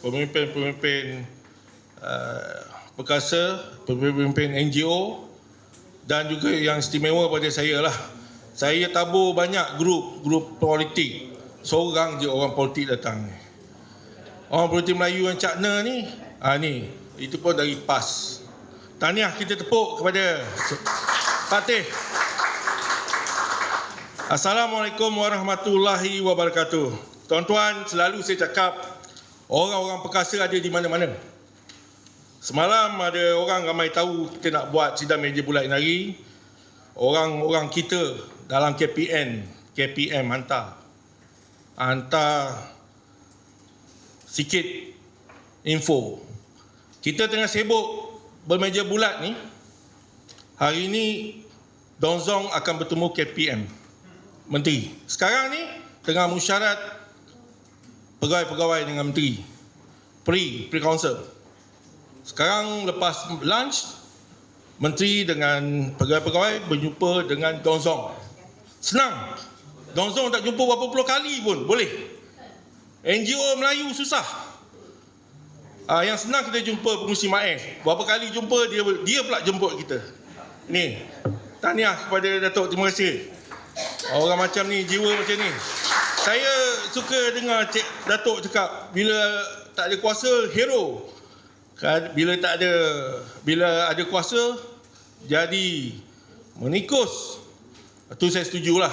pemimpin-pemimpin uh, perkasa, pemimpin NGO dan juga yang istimewa pada saya lah. Saya tabur banyak grup, grup politik. Seorang je orang politik datang. Orang politik Melayu yang cakna ni, ah ni, itu pun dari PAS. Tahniah kita tepuk kepada Fatih. Assalamualaikum warahmatullahi wabarakatuh. Tuan-tuan, selalu saya cakap orang-orang perkasa ada di mana-mana. Semalam ada orang ramai tahu kita nak buat sidang meja bulat hari. Orang-orang kita dalam KPN, KPM hantar. Hantar sikit info. Kita tengah sibuk bermeja bulat ni. Hari ini Donzong akan bertemu KPM menteri. Sekarang ni tengah musyarat pegawai-pegawai dengan menteri. Pre, pre-council. Sekarang lepas lunch, menteri dengan pegawai-pegawai berjumpa dengan Donzong. Senang. Donzong tak jumpa berapa puluh kali pun boleh. NGO Melayu susah. Ah, yang senang kita jumpa pengusi Maes. Berapa kali jumpa dia dia pula jemput kita. Ni. Tahniah kepada Datuk. Terima kasih. Orang macam ni, jiwa macam ni. Saya suka dengar Cik Datuk cakap bila tak ada kuasa, hero. Kan, Bila tak ada bila ada kuasa, jadi menikus. Itu saya setujulah.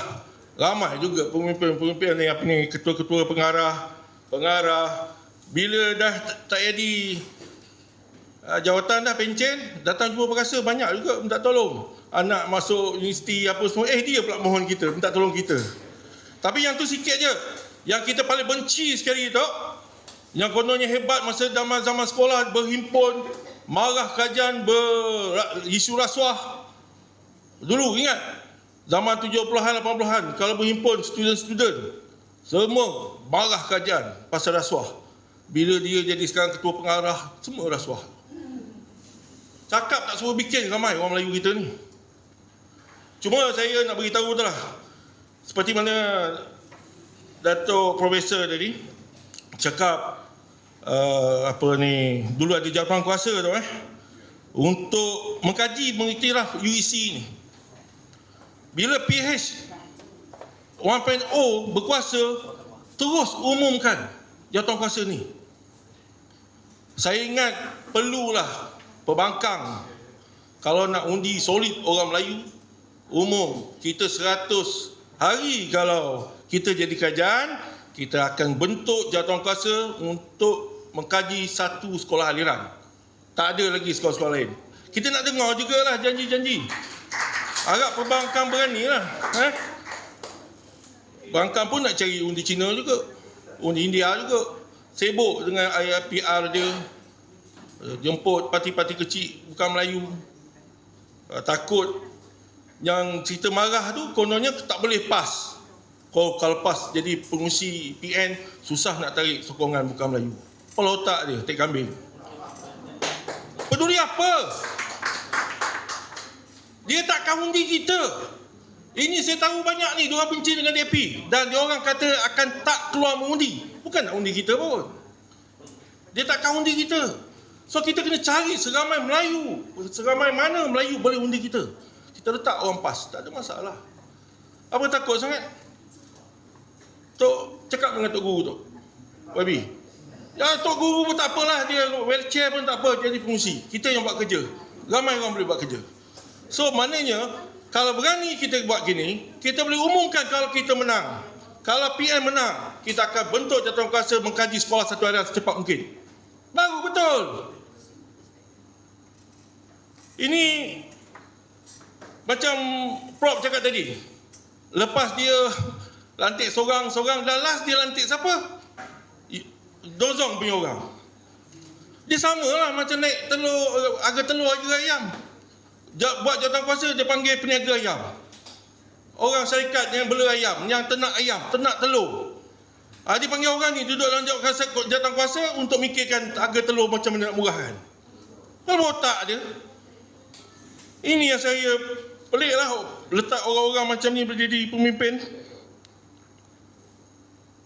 Ramai juga pemimpin-pemimpin apa ni ketua-ketua pengarah, pengarah bila dah tak jadi uh, jawatan dah pencen, datang jumpa perkasa banyak juga minta tolong anak masuk universiti apa semua eh dia pula mohon kita minta tolong kita tapi yang tu sikit je. Yang kita paling benci sekali tu yang kononnya hebat masa zaman zaman sekolah berhimpun marah kajian ber isu rasuah. Dulu ingat? Zaman 70-an 80-an kalau berhimpun student-student semua marah kajian pasal rasuah. Bila dia jadi sekarang ketua pengarah semua rasuah. Cakap tak suruh bikin ramai orang Melayu kita ni. Cuma saya nak beritahu tu lah. Seperti mana Datuk Profesor tadi cakap uh, apa ni dulu ada jawatan kuasa tu eh untuk mengkaji mengiktiraf UEC ni. Bila PH 1.0 berkuasa terus umumkan jawatan kuasa ni. Saya ingat perlulah pembangkang kalau nak undi solid orang Melayu umum kita 100 hari kalau kita jadi kajian kita akan bentuk jawatan kuasa untuk mengkaji satu sekolah aliran. Tak ada lagi sekolah-sekolah lain. Kita nak dengar juga lah janji-janji. Harap perbankan berani lah eh? Perbankan pun nak cari undi Cina juga. Undi India juga. Sibuk dengan IPR dia. Jemput parti-parti kecil bukan Melayu. Takut yang cerita marah tu kononnya tak boleh pas. Kalau kalau pas jadi pengusi PN susah nak tarik sokongan bukan Melayu. Kepala otak dia, tek kambing. Peduli apa? Dia tak kawan di kita. Ini saya tahu banyak ni dia orang benci dengan DAP dan dia orang kata akan tak keluar mengundi. Bukan nak undi kita pun. Dia tak kawan di kita. So kita kena cari seramai Melayu. Seramai mana Melayu boleh undi kita. Kita letak orang pas, tak ada masalah. Apa takut sangat? Tok cakap dengan Tok Guru tu. Babi. Ya Tok Guru pun tak apalah, dia wheelchair pun tak apa, jadi fungsi. Kita yang buat kerja. Ramai orang boleh buat kerja. So maknanya, kalau berani kita buat gini, kita boleh umumkan kalau kita menang. Kalau PM menang, kita akan bentuk jatuh kuasa mengkaji sekolah satu harian secepat mungkin. Baru betul. Ini macam Prof cakap tadi. Lepas dia lantik seorang-seorang dan last dia lantik siapa? Dozong punya orang. Dia sama lah macam naik telur, harga telur harga ayam. Buat jawatan kuasa dia panggil peniaga ayam. Orang syarikat yang bela ayam, yang ternak ayam, ternak telur. Ha, dia panggil orang ni duduk dalam jawatan kuasa untuk mikirkan harga telur macam mana nak murahkan. Kalau otak dia. Ini yang saya Pelik lah letak orang-orang macam ni berdiri pemimpin.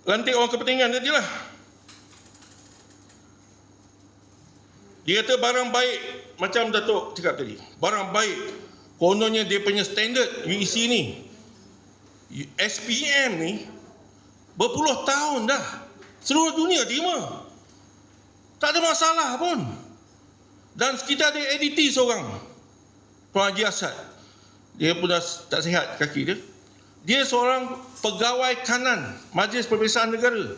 Lantik orang kepentingan tadi lah. Dia kata barang baik macam Datuk cakap tadi. Barang baik. Kononnya dia punya standard UEC ni. SPM ni berpuluh tahun dah. Seluruh dunia terima. Tak ada masalah pun. Dan kita ada editi seorang. Puan Haji Asad. Dia pun dah tak sihat kaki dia. Dia seorang pegawai kanan Majlis Perbesaan Negara.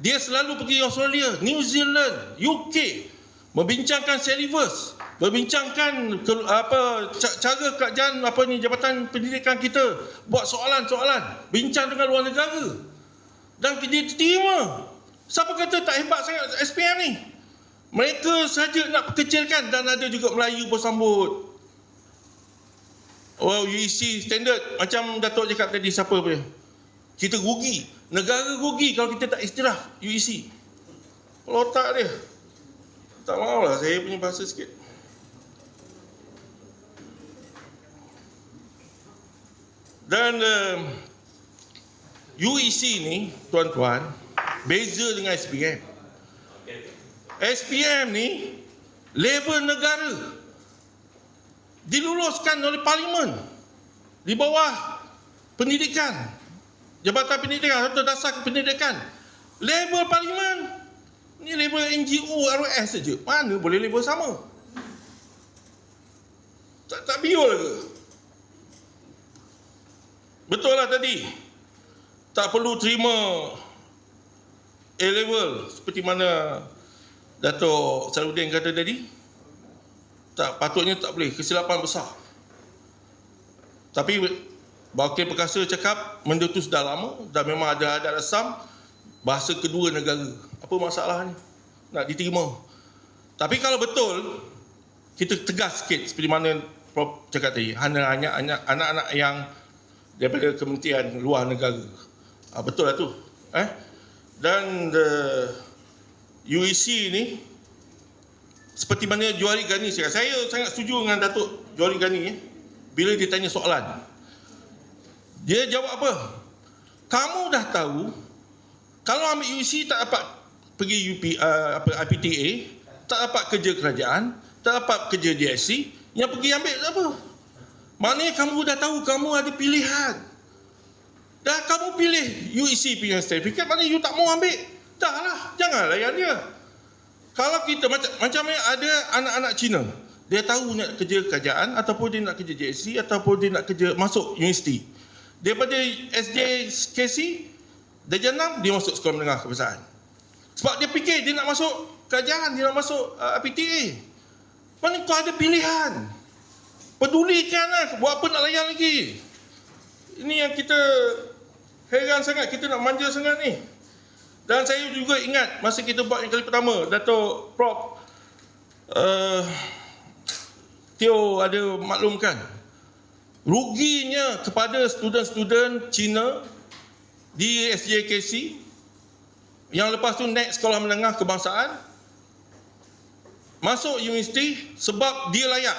Dia selalu pergi Australia, New Zealand, UK membincangkan syllabus, membincangkan ke, apa cara kerajaan apa ni jabatan pendidikan kita buat soalan-soalan, bincang dengan luar negara. Dan dia terima. Siapa kata tak hebat sangat SPM ni? Mereka saja nak kecilkan dan ada juga Melayu bersambut. Oh, UEC standard macam Datuk cakap tadi siapa punya? Kita rugi. Negara rugi kalau kita tak istirahat UEC. Kalau tak dia. Tak lah saya punya bahasa sikit. Dan uh, UEC ni, tuan-tuan, beza dengan SPM. SPM ni, level negara. Diluluskan oleh parlimen. Di bawah pendidikan. Jabatan Pendidikan atau Dasar Pendidikan. Label parlimen. Ni label NGO RS saja. Mana boleh label sama? Tak, tak biol ke? Betul lah tadi. Tak perlu terima A-level seperti mana Dato' Sarudin kata tadi. Tak patutnya tak boleh. Kesilapan besar. Tapi Wakil Perkasa cakap benda tu sudah lama dan memang ada adat asam bahasa kedua negara. Apa masalahnya? Nak diterima. Tapi kalau betul, kita tegas sikit seperti mana Prof cakap tadi. Hanya anak-anak yang daripada kementerian luar negara. Ha, betul lah tu. Eh? Dan the UEC ni, seperti mana Johari Gani cakap. Saya sangat setuju dengan Datuk Johari Gani. Eh? Bila dia tanya soalan. Dia jawab apa? Kamu dah tahu kalau ambil UC tak dapat pergi UP uh, apa IPTA, tak dapat kerja kerajaan, tak dapat kerja DSC, yang pergi ambil apa? Maknanya kamu dah tahu kamu ada pilihan. Dah kamu pilih UEC punya certificate, maknanya you tak mau ambil. Dah lah, jangan layan dia. Kalau kita macam macam ada anak-anak Cina, dia tahu nak kerja kerajaan ataupun dia nak kerja JSC ataupun dia nak kerja masuk universiti. Daripada SJKC, darjah 6, dia masuk sekolah menengah kebangsaan. Sebab dia fikir dia nak masuk kerajaan, dia nak masuk uh, PTA. Mana kau ada pilihan? Pedulikanlah, buat apa nak layan lagi? Ini yang kita heran sangat, kita nak manja sangat ni. Dan saya juga ingat masa kita buat yang kali pertama, Dato' Prof. Uh, Tio ada maklumkan ruginya kepada student-student Cina di SJKC yang lepas tu naik sekolah menengah kebangsaan masuk universiti sebab dia layak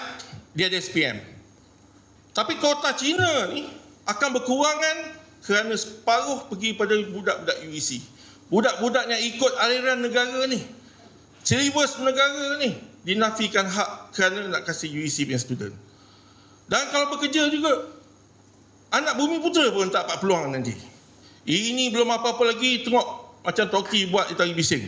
dia ada SPM tapi kota Cina ni akan berkurangan kerana separuh pergi pada budak-budak UEC budak-budak yang ikut aliran negara ni silibus negara ni dinafikan hak kerana nak kasih UEC punya student dan kalau bekerja juga, anak bumi putera pun tak dapat peluang nanti. Ini belum apa-apa lagi, tengok macam Toki buat di tari bising.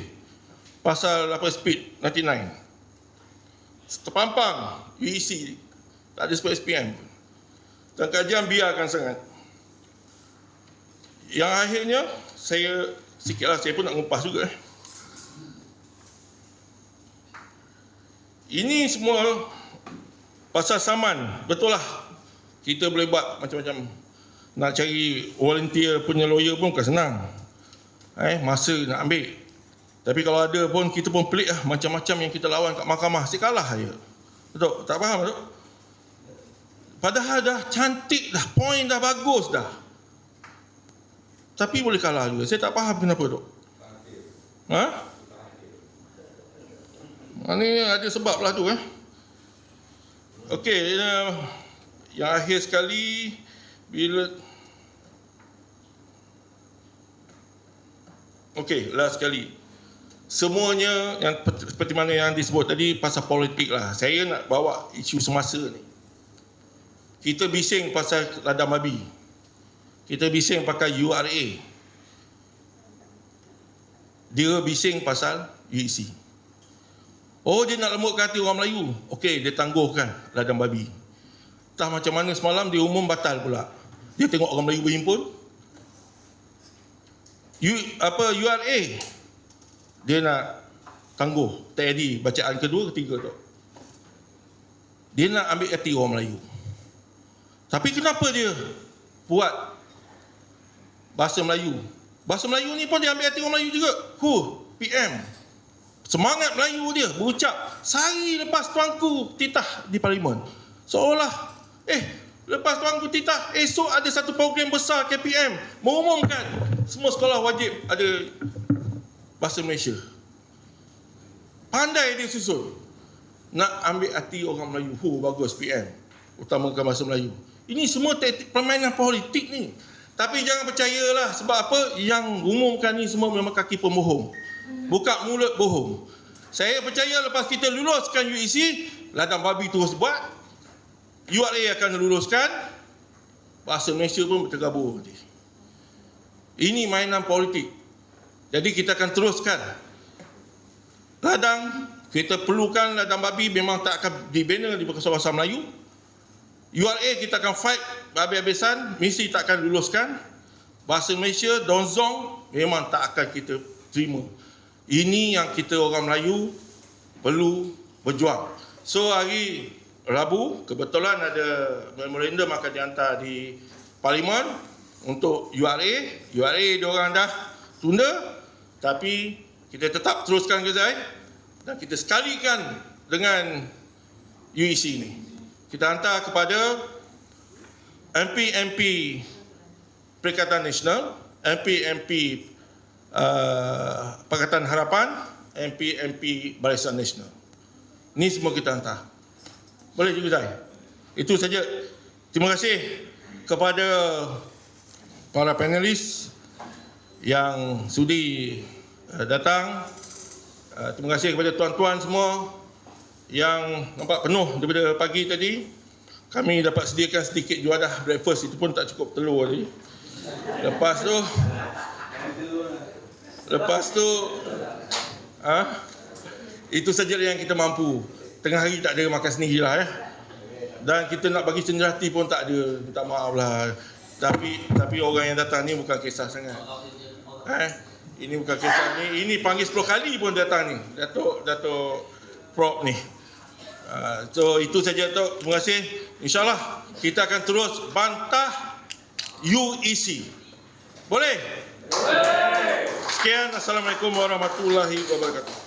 Pasal apa speed 99. Terpampang UEC. Tak ada sebab SPM. Dan kajian biarkan sangat. Yang akhirnya, saya sikitlah saya pun nak ngupas juga. Ini semua Pasal saman, betul lah. Kita boleh buat macam-macam. Nak cari volunteer punya lawyer pun bukan senang. Eh, masa nak ambil. Tapi kalau ada pun, kita pun pelik lah. Macam-macam yang kita lawan kat mahkamah. Asyik kalah je. Betul? Tak faham, betul? Padahal dah cantik dah. Point dah bagus dah. Tapi boleh kalah juga. Saya tak faham kenapa, dok. Ha? Ini ada sebab lah tu, eh. Okey, uh, yang akhir sekali bila Okey, last sekali. semuanya yang seperti mana yang disebut tadi pasal politik lah. Saya nak bawa isu semasa ni. Kita bising pasal ladang babi. Kita bising pakai URA. Dia bising pasal UEC. Oh dia nak lembutkan hati orang Melayu. Okey, dia tangguhkan ladang babi. Entah macam mana semalam dia umum batal pula. Dia tengok orang Melayu berhimpun. U, apa URA dia nak tangguh TAD bacaan kedua ketiga tu. Dia nak ambil hati orang Melayu. Tapi kenapa dia buat bahasa Melayu? Bahasa Melayu ni pun dia ambil hati orang Melayu juga. Hu, PM. Semangat Melayu dia berucap sehari lepas tuanku titah di parlimen. Seolah eh lepas tuanku titah esok ada satu program besar KPM mengumumkan semua sekolah wajib ada bahasa Malaysia. Pandai dia susun. Nak ambil hati orang Melayu. Hu, bagus PM. Utamakan bahasa Melayu. Ini semua taktik permainan politik ni. Tapi jangan percayalah sebab apa yang umumkan ni semua memang kaki pembohong. Buka mulut bohong. Saya percaya lepas kita luluskan UEC, ladang babi terus buat. URA akan luluskan. Bahasa Malaysia pun bertergabur nanti. Ini mainan politik. Jadi kita akan teruskan. Ladang, kita perlukan ladang babi memang tak akan dibina di bahasa Melayu. URA kita akan fight habis-habisan, mesti tak akan luluskan. Bahasa Malaysia, Donzong memang tak akan kita terima. Ini yang kita orang Melayu perlu berjuang. So hari Rabu, kebetulan ada memorandum akan dihantar di Parlimen untuk URA. URA diorang dah tunda, tapi kita tetap teruskan Gezai dan kita sekalikan dengan UEC ini. Kita hantar kepada MP-MP Perikatan Nasional, MP-MP uh, Pakatan Harapan, MP-MP Barisan Nasional. Ini semua kita hantar. Boleh juga Zai? Itu saja. Terima kasih kepada para panelis yang sudi uh, datang. Uh, terima kasih kepada tuan-tuan semua yang nampak penuh daripada pagi tadi. Kami dapat sediakan sedikit juadah breakfast itu pun tak cukup telur tadi. Lepas tu Lepas tu ha, itu saja yang kita mampu. Tengah hari tak ada makan sendiri lah eh. Dan kita nak bagi cenderati pun tak ada. Minta maaf lah. Tapi tapi orang yang datang ni bukan kisah sangat. Eh, ini bukan kisah ni. Ini panggil 10 kali pun datang ni. Datuk Datuk Prop ni. Uh, so itu saja Tok. Terima kasih. InsyaAllah kita akan terus bantah UEC. Boleh? Boleh. Sekian. Assalamualaikum warahmatullahi wabarakatuh.